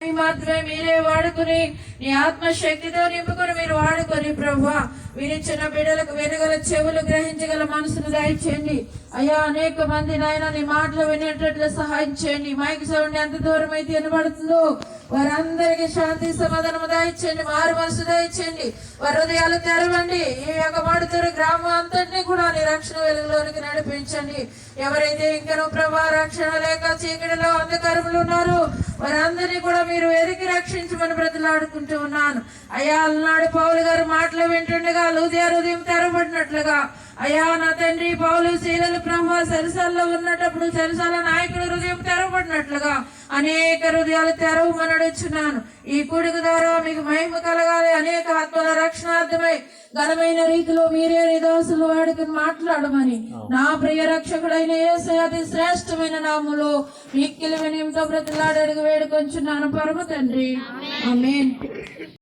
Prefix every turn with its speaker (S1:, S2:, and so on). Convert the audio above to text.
S1: మాత్రమే మీరే వాడుకుని నీ ఆత్మశక్తితో నింపుకొని మీరు వాడుకొని ప్రభా మీరు చిన్న బిడ్డలకు వెనుగల చెవులు గ్రహించగల మనసును దయచేయండి. అయ్యా అనేక మంది నాయన నీ మాటలు వినేటట్లు సహాయం చేయండి. మైక్ సౌండ్ ఎంత దూరం అయితే వినబడుతుందో వారందరికీ శాంతి సమాధానము దయచేయండి. మారు మనసు దయచేయండి. వారి హృదయాలు తెరవండి. ఈ యొక్క మడుతురు గ్రామం అంతటినీ కూడా నీ రక్షణ వెలుగులోనికి నడిపించండి. ఎవరైతే ఇంకనూ ప్రభా రక్షణ లేక చీకటిలో అంధకారంలో ఉన్నారు వారందరినీ రక్షించమని బ్రతిలాడుకుంటూ ఉన్నాను. అయ్యా అలనాడు పౌలు గారు మాటలు వింటుండగా లూదియా హృదయం తెరబడినట్లుగా అయ్యా నా తండ్రి పౌలు శీలలు బ్రహ్మ సరసాల్లో ఉన్నటప్పుడు సరసాల నాయకుడు హృదయం తెరబడినట్లుగా అనే హృదయాలు తెరవమనడుచున్నాను ఈ కుడుకు ద్వారా మీకు మహిమ కలగాలి. అనేక ఆత్మల రక్షణార్థమై ఘనమైన రీతిలో మీరే నిదాసులు వాడుకుని మాట్లాడమని నా ప్రియ రక్షకుడైన యేసయ్య అతి శ్రేష్టమైన నాములో మిక్కిలి వినయంతో బ్రతిలాడడుగు వేడుకొంచున్నాను. పరమ తండ్రి. ఆమేన్.